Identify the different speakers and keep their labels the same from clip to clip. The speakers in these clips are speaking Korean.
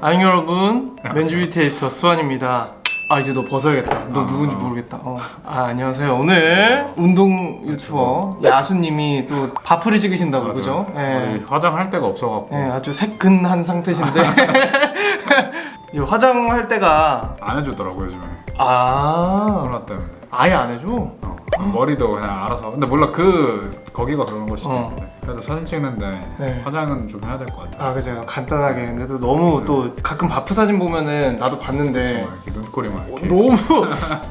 Speaker 1: 안녕 여러분. 에디터 수환입니다. 아 이제 너 벗어야겠다. 너
Speaker 2: 아,
Speaker 1: 누군지
Speaker 2: 아.
Speaker 1: 모르겠다. 어. 아 안녕하세요. 오늘 운동 유튜버 야수님이 또 바프를 찍으신다고 그죠? 예.
Speaker 2: 화장할 데가 없어갖고.
Speaker 1: 예, 아주 새끈한 상태신데. 이제 화장할 때가
Speaker 2: 안 해주더라고 요즘에.
Speaker 1: 아.
Speaker 2: 코로나 때문에.
Speaker 1: 아예 안 해줘?
Speaker 2: 어, 머리도 그냥 알아서. 근데 몰라 그 거기가 그런 걸 수도
Speaker 1: 어.
Speaker 2: 있는데 그래도 사진 찍는데
Speaker 1: 네.
Speaker 2: 화장은 좀 해야 될 것 같아
Speaker 1: 아 그죠. 간단하게. 근데 또 너무 또 가끔 바프 사진 보면은 나도 봤는데
Speaker 2: 이렇게 눈꼬리만 이렇게.
Speaker 1: 너무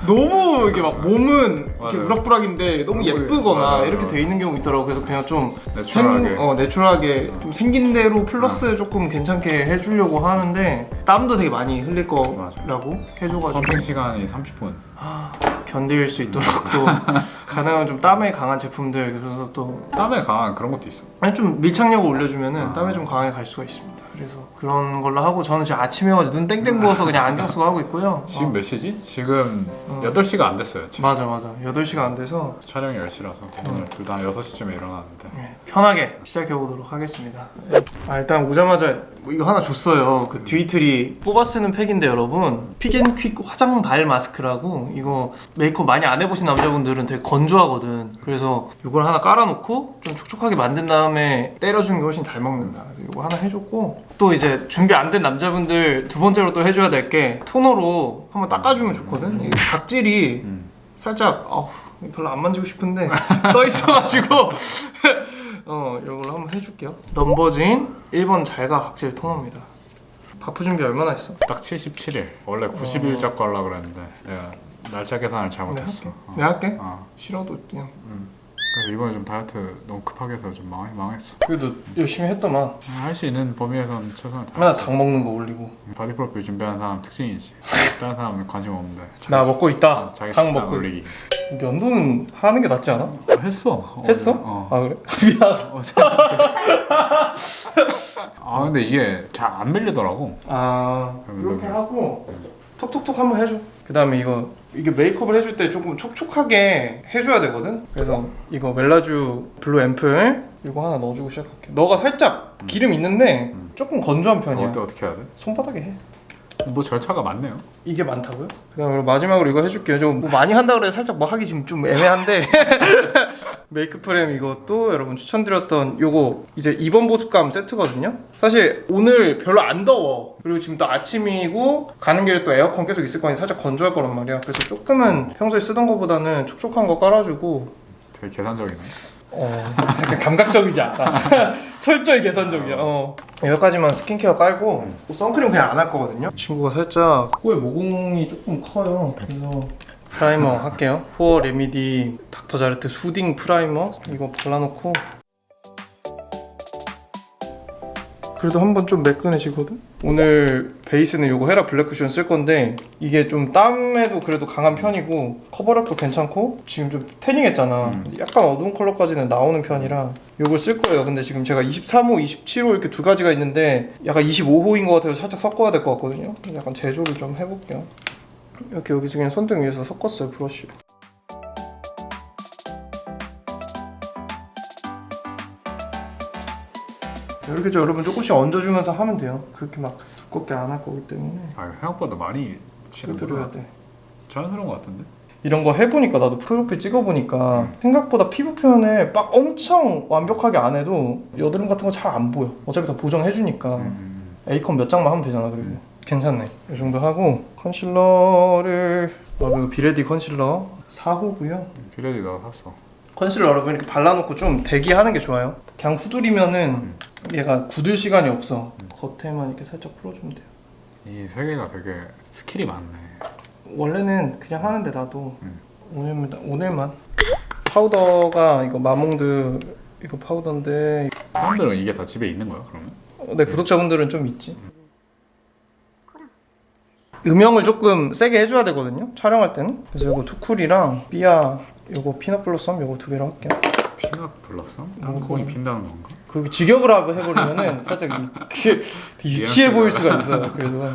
Speaker 1: 너무 이게 막 몸은 이렇게
Speaker 2: 맞아요.
Speaker 1: 우락부락인데 너무
Speaker 2: 얼굴이-
Speaker 1: 예쁘거나
Speaker 2: 맞아요,
Speaker 1: 이렇게
Speaker 2: 맞아요.
Speaker 1: 돼 있는 경우 있더라고 그래서 그냥 좀
Speaker 2: 내추럴하게.
Speaker 1: 생, 어 내추럴하게 좀 생긴 대로 플러스 조금 괜찮게 해주려고 하는데 땀도 되게 많이 흘릴 거라고 해줘가지고.
Speaker 2: 펌핑 시간이 30분
Speaker 1: 견딜 수 있도록 또 가능하면 좀 땀에 강한 제품들 그래서 또
Speaker 2: 땀에 강한 그런 것도 있어
Speaker 1: 아니 좀 밀착력을 올려주면은
Speaker 2: 아.
Speaker 1: 땀에 좀 강하게 갈 수가 있습니다. 그래서 그런 걸로 하고 저는 지금 아침에 와가지고 눈 땡땡 부어서 그냥 안경 쓰고 하고 있고요.
Speaker 2: 지금
Speaker 1: 어,
Speaker 2: 몇 시지? 지금
Speaker 1: 어.
Speaker 2: 8시가 안 됐어요 지금
Speaker 1: 맞아 맞아 8시가 안 돼서
Speaker 2: 촬영이 10시라서 오늘 둘 다 6시쯤에 일어났는데
Speaker 1: 네, 편하게 시작해 보도록 하겠습니다. 아, 일단 오자마자 뭐 이거 하나 줬어요. 그 듀이트리 뽑아 쓰는 팩인데 여러분 픽앤퀵 화장 발 마스크라고 이거 메이크업 많이 안 해보신 남자분들은 되게 건조하거든. 그래서 이걸 하나 깔아놓고 좀 촉촉하게 만든 다음에 때려주는 게 훨씬 잘 먹는다. 그래서 이거 하나 해줬고 또 이제 준비 안 된 남자분들 두 번째로 또 해줘야 될 게 토너로 한번 닦아주면 좋거든. 이 각질이
Speaker 2: 음.
Speaker 1: 살짝 어우, 별로 안 만지고 싶은데 떠 있어가지고 어 이걸로 한번 해줄게요. 넘버진 1번 잘가 각질 토너입니다. 바프 준비 얼마나 했어?
Speaker 2: 딱 77일 원래 90일 잡고 하려고 그랬는데 내가 날짜 계산을 잘못했어
Speaker 1: 내가
Speaker 2: 어.
Speaker 1: 할게.
Speaker 2: 어.
Speaker 1: 싫어도 그냥.
Speaker 2: 그래서 이번에 좀 다이어트 너무 급하게 해서 좀 망, 망했어
Speaker 1: 그래도 열심히 했더만.
Speaker 2: 할 수 있는 범위에서는 최선을
Speaker 1: 맨날
Speaker 2: 다했어
Speaker 1: 당 먹는 거 올리고.
Speaker 2: 바디 프로필 준비하는 사람 특징이지 다른 사람은 관심 없는데
Speaker 1: 나 먹고 있다.
Speaker 2: 자기
Speaker 1: 당
Speaker 2: 식단
Speaker 1: 먹고.
Speaker 2: 올리기
Speaker 1: 면도는 하는 게 낫지 않아?
Speaker 2: 어, 했어
Speaker 1: 했어?
Speaker 2: 어.
Speaker 1: 아 그래? 미안.
Speaker 2: 어제 아 근데 이게 잘 안 밀리더라고
Speaker 1: 아. 이렇게 하고 톡톡톡 한번 해줘. 그 다음에 이거 이게 메이크업을 해줄 때 조금 촉촉하게 해줘야 되거든. 그래서 이거 멜라주 블루 앰플 이거 하나 넣어주고 시작할게. 너가 살짝 기름 있는데
Speaker 2: 음.
Speaker 1: 조금 건조한 편이야.
Speaker 2: 어때 어떻게 해야 돼?
Speaker 1: 손바닥에 해.
Speaker 2: 뭐 절차가 많네요
Speaker 1: 이게 많다고요? 그다음에 마지막으로 이거 해줄게요. 좀뭐 많이 한다 그래 살짝 뭐 하기 지금 좀 애매한데 메이크 프레임 이것도 여러분 추천드렸던 요거 이제 2번 보습감 세트거든요. 사실 오늘 별로 안 더워. 그리고 지금 또 아침이고 가는 길에 또 에어컨 계속 있을 거니 살짝 건조할 거란 말이야. 그래서 조금은 평소에 쓰던 거보다는 촉촉한 거 깔아주고
Speaker 2: 되게 계산적이네
Speaker 1: 어 약간 감각적이지 않아. 철저히 계산적이야. 어. 여기까지만 스킨케어 깔고 선크림 그냥 안 할 거거든요. 친구가 살짝 코에 모공이 조금 커요. 그래서 프라이머 할게요. 포어 레미디 닥터 자르트 수딩 프라이머 이거 발라놓고 그래도 한번 좀 매끈해지거든? 오늘 베이스는 이거 헤라 블랙 쿠션 쓸 건데 이게 좀 땀에도 그래도 강한 편이고 커버력도 괜찮고 지금 좀 태닝했잖아.
Speaker 2: 음.
Speaker 1: 약간 어두운 컬러까지는 나오는 편이라 이걸 쓸 거예요. 근데 지금 제가 23호, 27호 이렇게 두 가지가 있는데 약간 25호인 것 같아서 살짝 섞어야 될 것 같거든요. 약간 제조를 좀 해볼게요. 이렇게 여기 지금 손등 위에서 섞었어요 브러쉬로 이렇게 저 여러분 조금씩 얹어주면서 하면 돼요. 그렇게 막 두껍게 안 할 거기 때문에.
Speaker 2: 아 생각보다 많이
Speaker 1: 들어야
Speaker 2: 치는구나.
Speaker 1: 돼.
Speaker 2: 자연스러운 것 같은데?
Speaker 1: 이런 거 해보니까 나도 프로필 찍어보니까 생각보다 피부 표현을 막 엄청 완벽하게 안 해도 여드름 같은 거 잘 안 보여. 어차피 다 보정해주니까.
Speaker 2: 음.
Speaker 1: A컷 몇 장만 하면 되잖아 그리고. 괜찮네. 이 정도 하고 컨실러를 어, 이거 비레디 컨실러 4호고요.
Speaker 2: 비레디 나 샀어.
Speaker 1: 컨실러 여러분 이렇게 발라놓고 좀 대기하는 게 좋아요. 그냥 후두리면은
Speaker 2: 음.
Speaker 1: 얘가 굳을 시간이 없어 겉에만 이렇게 살짝 풀어주면 돼요
Speaker 2: 이 세 개가 되게 스킬이 많네
Speaker 1: 원래는 그냥 하는데 나도
Speaker 2: 음.
Speaker 1: 오늘만 오늘만 파우더가 이거 마몽드 이거 파우더인데
Speaker 2: 사람들은 이게 다 집에 있는 거야 그러면?
Speaker 1: 어, 내 구독자분들은 좀 있지. 음영을 조금 세게 해줘야 되거든요. 촬영할 때는. 그래서 이거 투쿨이랑 삐아 요거 피넛 블러썸 요거 두 개로 할게요.
Speaker 2: 피넛 블러썸? 땅콩이
Speaker 1: 음.
Speaker 2: 핀다는 건가?
Speaker 1: 그 직역을 하고 해버리면은 살짝 되게 유치해 보일 수가 있어요. 그래서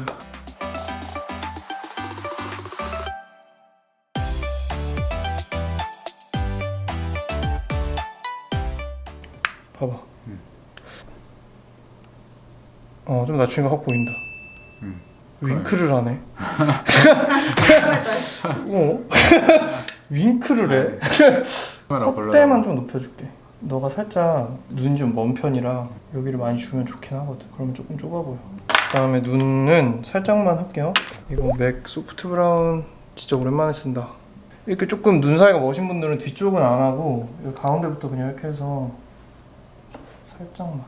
Speaker 1: 봐봐.
Speaker 2: 음.
Speaker 1: 어좀 낮추니까 확 보인다.
Speaker 2: 음.
Speaker 1: 윙크를 하네. 어? 윙크를 해? 콧대만 좀 높여줄게. 너가 살짝 눈이 좀 먼 편이라 여기를 많이 주면 좋긴 하거든. 그러면 조금 좁아 보여. 그다음에 눈은 살짝만 할게요. 이거 맥 소프트 브라운 진짜 오랜만에 쓴다. 이렇게 조금 눈 사이가 멋진 분들은 뒤쪽은 안 하고 가운데부터 그냥 이렇게 해서 살짝만.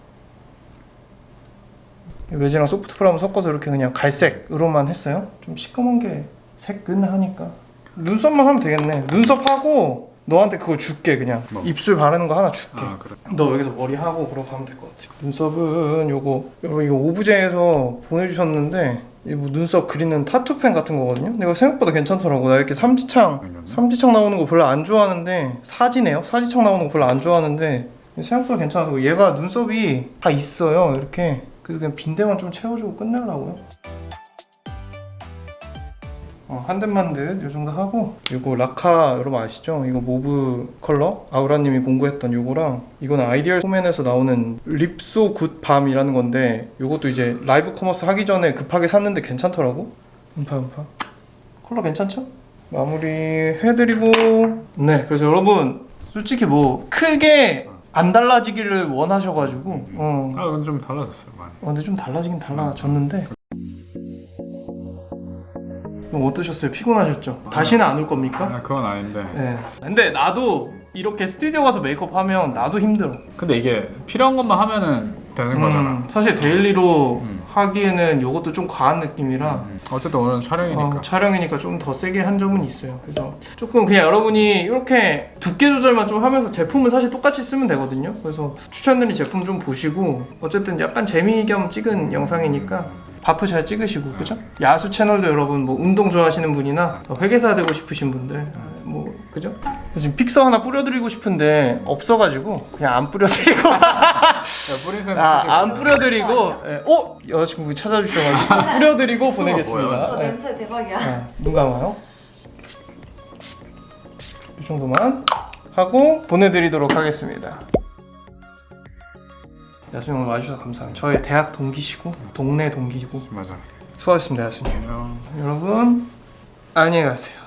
Speaker 1: 외지랑 소프트 브라운 섞어서 이렇게 그냥 갈색으로만 했어요. 좀 시커먼 게 색은하니까 눈썹만 하면 되겠네. 눈썹 하고 너한테 그거 줄게 그냥
Speaker 2: 뭐?
Speaker 1: 입술 바르는 거 하나 줄게.
Speaker 2: 아 그래.
Speaker 1: 너 여기서 머리 하고 그러고 가면 될 것 같아. 눈썹은 요거 여러분 이거 오브제에서 보내주셨는데 이뭐 눈썹 그리는 타투펜 같은 거거든요. 근데 이거 생각보다 괜찮더라고. 나 이렇게 삼지창. 삼지창 나오는 거 별로 안 좋아하는데 사지네요. 사지창 나오는 거 별로 안 좋아하는데 생각보다 괜찮아서 얘가 눈썹이 다 있어요. 이렇게 그래서 그냥 빈대만 좀 채워주고 끝내려고요. 어, 한대만듯 요 정도 하고 이거 라카 여러분 아시죠? 이거 모브 컬러? 아우라님이 공구했던 요거랑 이거는 아이디얼 소맨에서 나오는 립소 굿 밤이라는 건데 요것도 이제 라이브 커머스 하기 전에 급하게 샀는데 괜찮더라고. 음파 음파. 컬러 괜찮죠? 마무리 해드리고. 네 그래서 여러분 솔직히 뭐 크게 안 달라지기를 원하셔가지고 어,
Speaker 2: 아 근데 좀 달라졌어요 많이.
Speaker 1: 어, 근데 좀 달라지긴 달라졌는데 좀 어떠셨어요? 피곤하셨죠? 다시는 안 올 겁니까?
Speaker 2: 아 그건 아닌데.
Speaker 1: 네. 근데 나도 이렇게 스튜디오 가서 메이크업 하면 나도 힘들어.
Speaker 2: 근데 이게 필요한 것만 하면은 되는 거잖아.
Speaker 1: 음, 사실 데일리로
Speaker 2: 음.
Speaker 1: 하기에는 이것도 좀 과한 느낌이라
Speaker 2: 음. 어쨌든 오늘은 촬영이니까.
Speaker 1: 어, 촬영이니까 좀 더 세게 한 점은 있어요. 그래서 조금 그냥 여러분이 이렇게 두께 조절만 좀 하면서 제품은 사실 똑같이 쓰면 되거든요. 그래서 추천드린 제품 좀 보시고 어쨌든 약간 재미 겸 찍은 영상이니까 바프 잘 찍으시고 그죠? 야수 채널도 여러분 뭐 운동 좋아하시는 분이나 회계사 되고 싶으신 분들 뭐 그죠? 지금 픽서 하나 뿌려드리고 싶은데 없어가지고 그냥 안 뿌려드리고
Speaker 2: 야, 뿌린 셈
Speaker 1: 아. 안 뿌려드리고 예. 어? 여자친구 찾아주셔가지고 뿌려드리고 보내겠습니다.
Speaker 3: 저
Speaker 1: 예.
Speaker 3: 냄새 대박이야.
Speaker 1: 네, 눈 감아요. 이 정도만 하고 보내드리도록 하겠습니다. 야수님 오늘 와주셔서 감사합니다. 저의 대학 동기시고 동네 동기고
Speaker 2: 맞아.
Speaker 1: 수고하셨습니다 야수님.
Speaker 2: 안녕.
Speaker 1: 여러분 안녕히 가세요.